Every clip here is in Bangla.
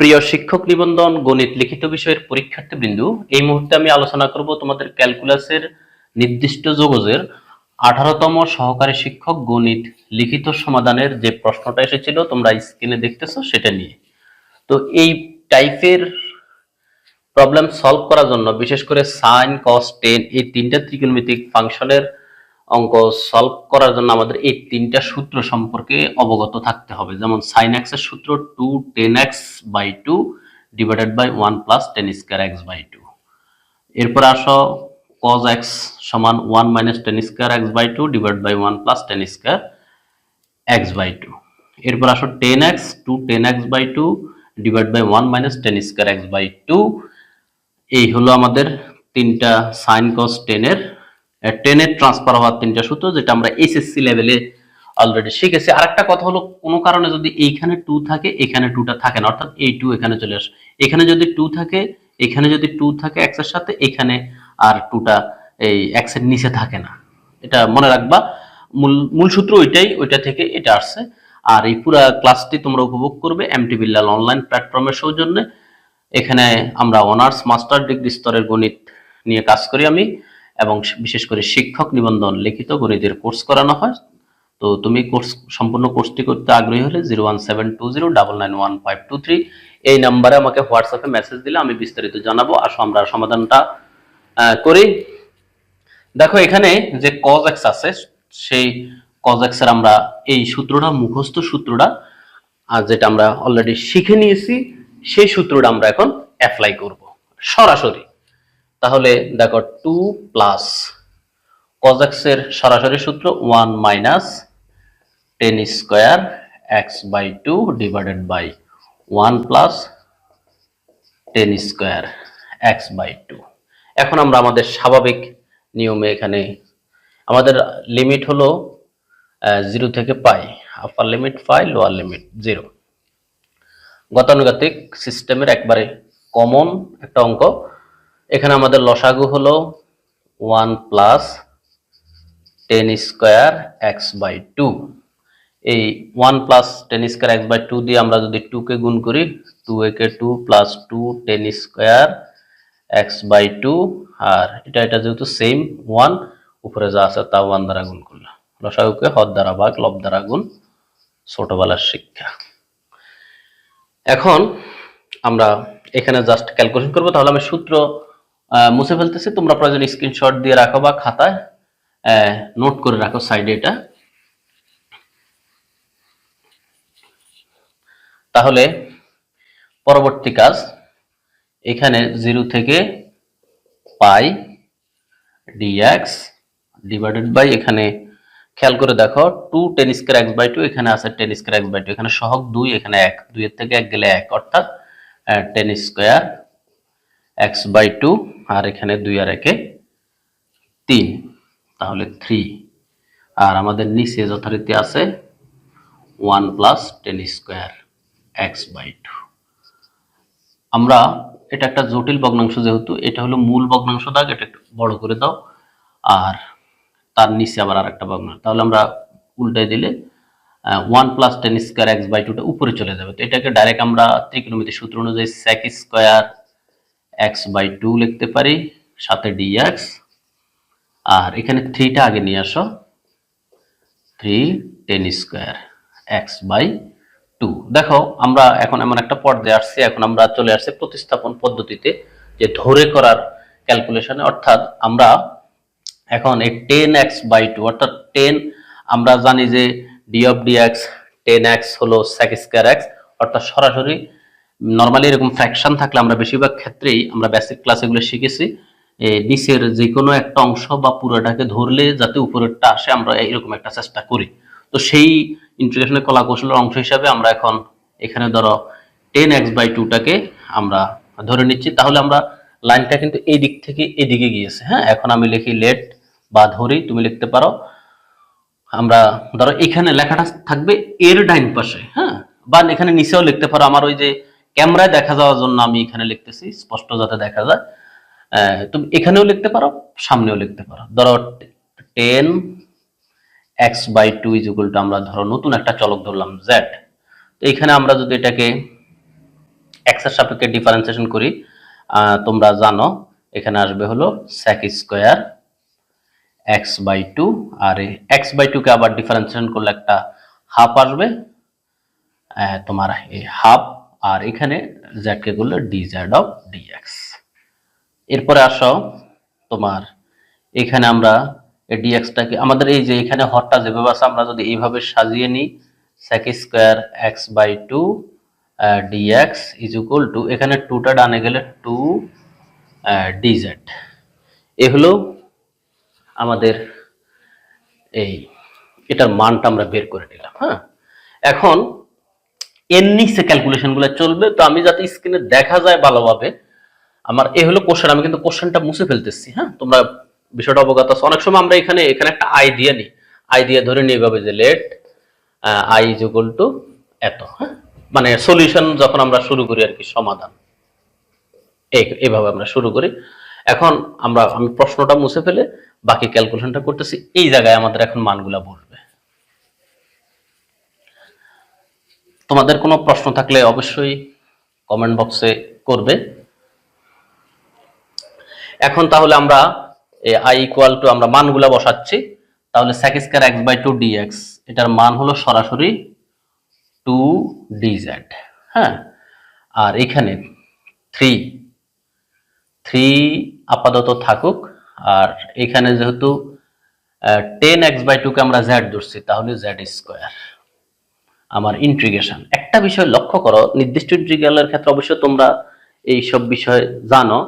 প্রিয় শিক্ষক নিবন্ধন, গণিত লিখিত বিষয়ের পরীক্ষার্থীবৃন্দু, এই মুহূর্তে আমি আলোচনা করব তোমাদের ক্যালকুলাসের নির্দিষ্ট যোগজের আঠারোতম সহকারী শিক্ষক গণিত লিখিত সমাধানের যে প্রশ্নটা এসেছিল তোমরা স্ক্রিনে দেখতেছো সেটা নিয়ে। তো এই টাইপের প্রবলেম সলভ করার জন্য বিশেষ করে সাইন কস টেন এই তিনটা ত্রিকোণমিতিক ফাংশনের অঙ্ক সলভ করার জন্য আমাদের এই তিনটা সূত্র সম্পর্কে অবগত থাকতে হবে। যেমন সাইন এক্সের সূত্র two tan x by two divided by one plus tan square x by two এরপর আসো কজ এক্স সমান one minus tan square x by two divide by one plus tan square x by two এরপর আসো tan x two tan x by two divide by one minus tan square x by two এই হলো আমাদের তিনটা সাইন কস টেনের টেনের ট্রান্সফার হওয়ার তিনটা সূত্র, যেটা আমরা এসএসসি লেভেলে অলরেডি শিখেছি। আরেকটা কথা হলো, কোনো কারণে যদি এইখানে টু থাকে, এখানে টুটা থাকে না, অর্থাৎ এই টু এখানে চলে আসে। এখানে যদি টু থাকে, এখানে যদি টু থাকে এক্সের সাথে, এখানে আর টুটা এই এক্সের নিচে থাকে না। এটা মনে রাখবা। মূল মূল সূত্র ওইটাই, ওইটা থেকে এটা আসছে। আর এই পুরা ক্লাসটি তোমরা উপভোগ করবে এম টি বিল্লাল অনলাইন প্ল্যাটফর্মের সৌজন্যে। এখানে আমরা অনার্স মাস্টার ডিগ্রি স্তরের গণিত নিয়ে কাজ করি আমি। এবং বিশেষ করে শিক্ষক নিবন্ধন লিখিত গণিতের কোর্স করানো হয়। তো তুমি কোর্স, সম্পূর্ণ কোর্সটি করতে আগ্রহী হলে zero one seven two zero double nine one five two three এই নাম্বারে আমাকে হোয়াটসঅ্যাপে মেসেজ দিলে আমি বিস্তারিত জানাব। আসো আমরা সমাধানটা করি। দেখো এখানে যে কজ এক্স আছে, সেই কজ এক্সের আমরা এই সূত্রটা, মুখস্থ সূত্রটা যেটা আমরা অলরেডি শিখে নিয়েছি, সেই সূত্রটা আমরা এখন অ্যাপ্লাই করব। সরাসরি। তাহলে দেখো টু প্লাস কজেক্স এর সরাসরি সূত্র one minus tan square x by two divided by one plus tan square x by two এখন আমরা আমাদের স্বাভাবিক নিয়মে এখানে আমাদের লিমিট হলো জিরো থেকে pi upper limit phi lower limit zero গতানুগতিক সিস্টেমের একবারে কমন একটা অঙ্ক। এখানে আমাদের লসাগু হলো one plus tan square x by two. এই one plus tan square x by two দিয়ে আমরা যদি টুকে গুণ করি টু একে two plus two tan square x by two, আর এটা এটা যেহেতু সেম ওয়ান উপরে যা আছে তা ওয়ান দ্বারা গুণ করলাম। লসাগুকে হদ দ্বারা ভাগ, লব দ্বারা গুণ ছোটবেলার শিক্ষা। এখন আমরা এখানে জাস্ট ক্যালকুলেশন করব, তাহলে আমি সূত্র মুছে ফেলতেছি। তোমরা প্রয়োজন স্ক্রিনশট দিয়ে রাখো বা খাতায় নোট করে রাখো সাইডে এটা। তাহলে পরবর্তী কাজ, এখানে জিরো থেকে পাই ডিএক্স ডিভাইডেড বাই এখানে খেয়াল করে দেখো two tan square x by two এখানে আছে tan square x by two এখানে সহগ দুই, এখানে এক। দুইয়ের থেকে এক গেলে এক, অর্থাৎ tan square x by two আর এখানে দুই আর একে তিন, তাহলে থ্রি আর আমাদের নিচে যথারীতি আছে one plus tan square x by two আমরা এটা একটা জটিল ভগ্নাংশ যেহেতু, এটা হলো মূল ভগ্নাংশ দাগ, এটা একটু বড় করে দাও। আর তার নিচে আবার আর একটা ভগ্নাংশ। তাহলে আমরা উল্টাই দিলে one plus tan square x by টুটা উপরে চলে যাবে। তো এটাকে ডাইরেক্ট আমরা ত্রিকোণমিতি সূত্র অনুযায়ী sec square x by two লিখতে পারি, সাথে ডিএক্স আর এখানে থ্রিটা আগে নিয়ে আসো। Three tan square x by two দেখো, আমরা এখন এমন একটা পর্যায়ে আসছি, এখন আমরা চলে আসছি প্রতিস্থাপন পদ্ধতিতে, যে ধরে করার ক্যালকুলেশনে অর্থাৎ আমরা এখন এই টেন এক্স বাই টু অর্থাৎ টেন আমরা জানি যে d of d x tan x হলো সেক স্কোয়ার এক্স অর্থাৎ সরাসরি নর্মালি এরকম ফ্র্যাকশন থাকলে আমরা বেশিরভাগ ক্ষেত্রেই আমরা বেসিক ক্লাস এগুলো শিখেছি। নিচের যে কোনো একটা অংশ বা পুরোটাকে ধরলে যাতে উপরেরটা আসে, আমরা এরকম একটা চেষ্টা করি। তো সেই ইন্টিগ্রেশনের কলা কৌশলের অংশ হিসাবে আমরা এখন এখানে ধরো টেন এক্স বাই টুটাকে আমরা ধরে নিচ্ছি। তাহলে আমরা লাইনটা কিন্তু এই দিক থেকে এদিকে গিয়েছে। হ্যাঁ এখন আমি লিখি লেট বা ধরি, তুমি লিখতে পারো। আমরা ধরো এখানে লেখাটা থাকবে এর ডাইন পাশে হ্যাঁ বা এখানে নিচেও লিখতে পারো। আমার ওই যে ক্যামেরায় দেখা যাওয়ার জন্য আমি এখানে লিখতেছি, স্পষ্ট যাতে দেখা যায়। তুমি এখানেও লিখতে পারো, সামনেও লিখতে পারো। ধরো tan x by two is two আমরা ধরো নতুন একটা চলক ধরলাম জেড তো এখানে আমরা যদি এটাকে এক্সের সাপেক্ষে ডিফারেন্সিয়েশন করি তোমরা জানো, এখানে আসবে হলো sec square x by two R x by টুকে আবার ডিফারেন্সিয়েশন করলে একটা হাফ আসবে। তোমার এই হাফ আর এখানে জেড কে করলে ডি জেড অফ ডিএক্স এরপরে আসো তোমার, এখানে আমরা ডিএক্সটাকে আমাদের এই যে এখানে হরটা যেভাবে আছে, আমরা যদি এইভাবে সাজিয়ে নিই sec square x by two dx is equal to এখানে টুটা ডানে গেলে টু ডিজেড এ হলো আমাদের এই, এটার মানটা আমরা বের করে নিলাম হ্যাঁ? এখন এর নিচে ক্যালকুলেশনগুলো চলবে। তো আমি যাতে স্ক্রিনে দেখা যায় ভালোভাবে, আমার এ হলো কোশ্চেন আমি কিন্তু কোশ্চেনটা মুছে ফেলতেছি হ্যাঁ? তোমরা বিষয়টা অবগত আছো। অনেক সময় আমরা এখানে এখানে একটা আই দিয়ে নিই। আই দিয়ে ধরে নিই এভাবে যে let I is equal to এত হ্যাঁ? মানে সলিউশন যখন আমরা শুরু করি আর কি, সমাধান। এই এইভাবে আমরা শুরু করি। এখন আমরা, আমি প্রশ্নটা মুছে ফেলে, বাকি ক্যালকুলেশনটা করতেছি। এই জায়গায় আমাদের এখন মানগুলা বলবে তোমাদের কোনো প্রশ্ন থাকলে অবশ্যই কমেন্ট বক্সে করবে। এখন তাহলে আমরা আই ইকুয়াল টু আমরা মানগুলা বসাচ্ছি। তাহলে sec square x by two dx এটার মান হলো সরাসরি টু ডিজেড হ্যাঁ? আর এখানে থ্রি থ্রি আপাতত থাকুক। আর এখানে যেহেতু টেন এক্স বাই টুকে আমরা জেড ধরছি, তাহলে জেড স্কোয়ার আমার ইন্ট্রিগেশন একটা বিষয় লক্ষ্য করো, নির্দিষ্ট ইন্ট্রিগ্রালের ক্ষেত্রে অবশ্য তোমরা এই সব বিষয় জানো।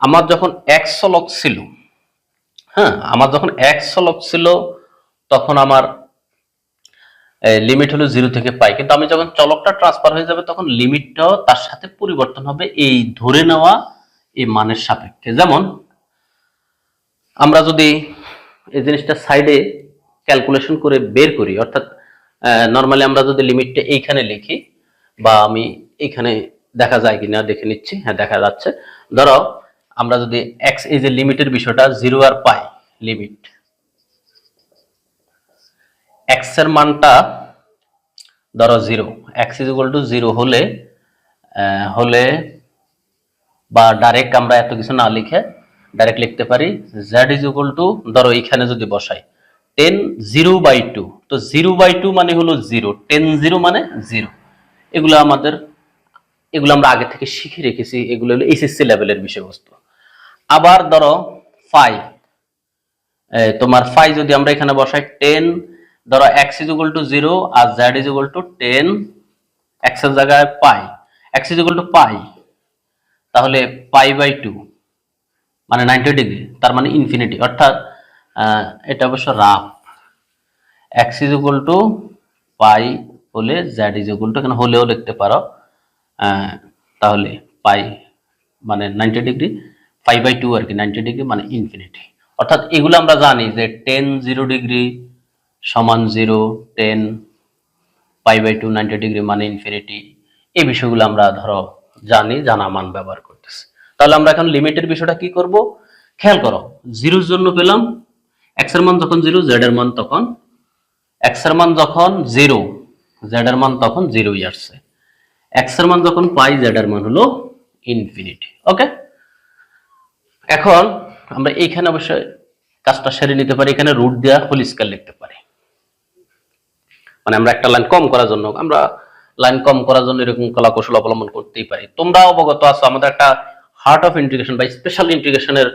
আমার যখন এক সলক ছিল হ্যাঁ আমার যখন এক সলক ছিল, তখন আমার লিমিট হলো জিরো থেকে পাই কিন্তু আমি যখন চলকটা ট্রান্সফার হয়ে যাবে, তখন লিমিটটাও তার সাথে পরিবর্তন হবে এই ধরে নেওয়া, এই মানের সাপেক্ষে। যেমন, আমরা যদি এই জিনিসটা সাইডে ক্যালকুলেশন করে বের করি, অর্থাৎ নর্মালি আমরা যদি লিমিটটা এইখানে লিখি বা আমি এখানে দেখা যায় কিনা দেখে নিচ্ছি হ্যাঁ দেখা যাচ্ছে। ধরো, আমরা যদি এক্স এই যে লিমিটের বিষয়টা জিরো আর পাই লিমিট এক্সের মানটা ধরো zero x is equal to zero হলে হলে বা ডাইরেক্ট আমরা এত কিছু না লিখে ডাইরেক্ট লিখতে পারি জেড ইজ ইকুয়াল টু ধরো এখানে যদি বসাই টেন জিরো বাই টু। তো জিরো বাই টু মানে হলো জিরো। টেন জিরো মানে জিরো। এগুলো আমাদের, এগুলো আমরা আগে থেকে শিখে রেখেছি। এগুলো হলো এসএসসি লেভেলের বিষয়বস্তু। আবার ধরো ফাই তোমার ফাই যদি আমরা এখানে বসাই টেন ধরো x is equal to zero R z is equal to tan এক্সের জায়গায় pi x is equal to pi তাহলে পাই বাই টু মানে নাইনটি ডিগ্রি তার মানে ইনফিনিটি অর্থাৎ এটা অবশ্য rough. X is equal to pi হলে জেড ইজ ইকুয়াল টু এখানে হলেও লিখতে পারো তাহলে পাই মানে ninety degree five by two আর কি নাইনটি ডিগ্রি মানে ইনফিনিটি অর্থাৎ এগুলো আমরা জানি যে টেন জিরো ডিগ্রি সমান zero tan pi by two ninety degree মানে ইনফিনিটি এই বিষয়গুলো আমরা ধরো জানি, জানা মান ব্যবহার করতেছি। তাহলে আমরা এখন লিমিটের বিষয়টা কি করব? খেয়াল করো জিরোর জন্য পেলাম এক্সের মান যখন জিরো জেড এর মান তখন এক্সের মান যখন জিরো জেড এর মান তখন জিরোই আসছে। এক্সের মান যখন পাই জেড এর মান হলো ইনফিনিটি ওকে এখন আমরা এইখানে অবশ্যই কাজটা সেরে নিতে পারি, এখানে রুট দেওয়া হোল স্কেল লিখতে পারি। মানে আমরা একটা লাইন কম করার জন্য, আমরা লাইন কম করার জন্য এরকম কলা কৌশল অবলম্বন করতেই পারি। তোমরা অবগত আছো, আমাদের একটা হার্ট অফ ইন্টিগ্রেশন বা স্পেশাল ইন্টিগ্রেশনের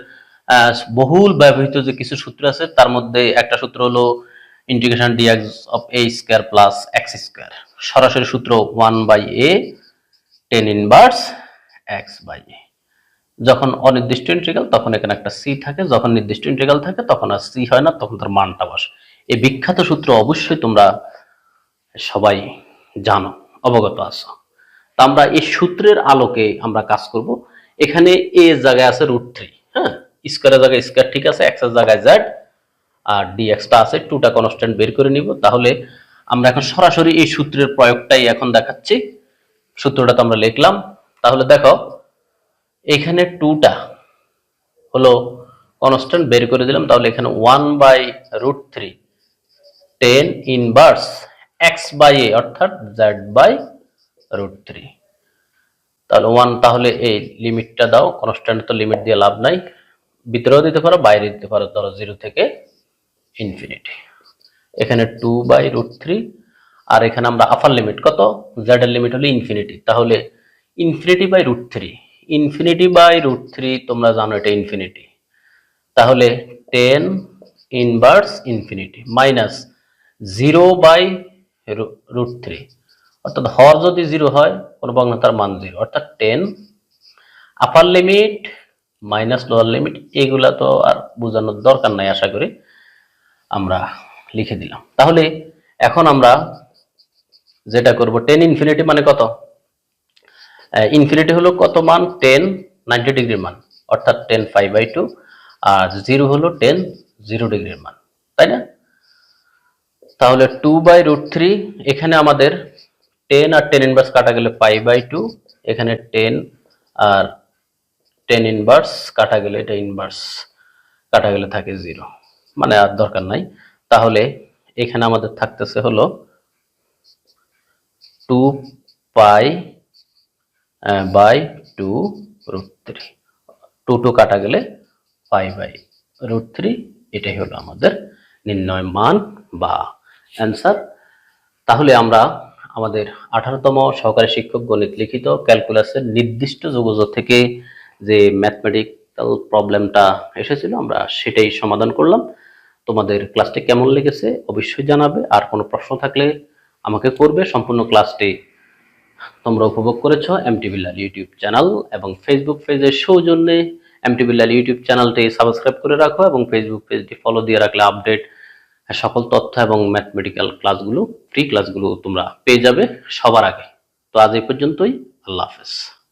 বহুল ব্যবহৃত যে কিছু সূত্র আছে, তার মধ্যে একটা সূত্র হলো integration dx of a square plus x square সরাসরি সূত্র one by a tan inverse x by a যখন অনির্দিষ্ট ইন্টিগ্রাল তখন এখানে একটা সি থাকে। যখন নির্দিষ্ট ইন্টিগ্রাল থাকে, তখন আর সি হয় না, তখন তার মানটা বসে। এই বিখ্যাত সূত্র অবশ্যই তোমরা সবাই জানো, অবগত আছো। তা আমরা এই সূত্রের আলোকে আমরা কাজ করব। এখানে এ জায়গায় আছে রুট থ্রি হ্যাঁ? স্কোয়ারের জায়গায় স্কোয়ার ঠিক আছে এক্সের জায়গায় জেড আর ডিএক্সটা আছে টুটা কনস্ট্যান্ট বের করে নিব। তাহলে আমরা এখন সরাসরি এই সূত্রের প্রয়োগটাই এখন দেখাচ্ছি। সূত্রটা তো আমরা লিখলাম। তাহলে দেখো, এখানে টুটা হলো কনস্ট্যান্ট বের করে দিলাম। তাহলে এখানে one by root three tan inverse x by a অর্থাৎ জেড বাই রুট থ্রি তাহলে ওয়ান তাহলে এই লিমিটটা দাও। কনস্ট্যান্ট তো লিমিট দিয়ে লাভ নাই। ভিতরেও দিতে পারো, বাইরে দিতে পারো, ধরো জিরো থেকে ইনফিনিটি এখানে টু বাই রুট থ্রি আর এখানে আমরা আপার লিমিট কত? জেড এর লিমিট হলো ইনফিনিটি তাহলে infinity by root three infinity by root three তোমরা জানো এটা ইনফিনিটি তাহলে tan inverse infinity minus zero by root three অর্থাৎ হর যদি জিরো হয়, কোনো ভগ্নাংশের মান জিরো অর্থাৎ tan upper limit minus lower limit এগুলা তো আর বোঝানোর দরকার নাই, আশা করি আমরা লিখে দিলাম। তাহলে এখন আমরা যেটা করব টেন ইনফিনিটি মানে কত? ইনফিনিটি হলো কত মান? টেন নাইনটি ডিগ্রির মান, অর্থাৎ টেন ফাইভ বাই টু আর জিরো হলো টেন জিরো ডিগ্রির মান, তাই না? তাহলে টু বাই রুট থ্রি এখানে আমাদের টেন আর টেন ইনভার্স কাটা গেলে পাই বাই টু এখানে টেন আর টেন ইনভার্স কাটা গেলে এটা ইনভার্স কাটা গেলে থাকে জিরো মানে আর দরকার নাই। তাহলে এখানে আমাদের থাকতেছে হলো two pi by two root three two two কাটা গেলে পাই বাই রুট থ্রি এটাই হলো আমাদের নির্ণয় মান বা অ্যান্সার তাহলে আমরা আমাদের আঠারোতম সহকারী শিক্ষক গণিত লিখিত ক্যালকুলাসের নির্দিষ্ট যোগাযোগ থেকে যে ম্যাথমেটিক্যাল প্রবলেমটা এসেছিল, আমরা সেটাই সমাধান করলাম। তোমাদের ক্লাসটি কেমন লেগেছে অবশ্যই জানাবে। আর কোনো প্রশ্ন থাকলে আমাকে করবে। সম্পূর্ণ ক্লাসটি তোমরা উপভোগ করেছ এমটি বিল্লাল ইউটিউব চ্যানেল এবং ফেসবুক পেজের সৌজন্যে এমটি বিল্লাল ইউটিউব চ্যানেলটি সাবস্ক্রাইব করে রাখো এবং ফেসবুক পেজটি ফলো দিয়ে রাখলে আপডেট সকল তথ্য এবং ম্যাথমেটিক্যাল ক্লাসগুলো ফ্রি ক্লাসগুলো তোমরা পেয়ে যাবে সবার আগে। তো আজ এই পর্যন্তই। আল্লাহ হাফেজ।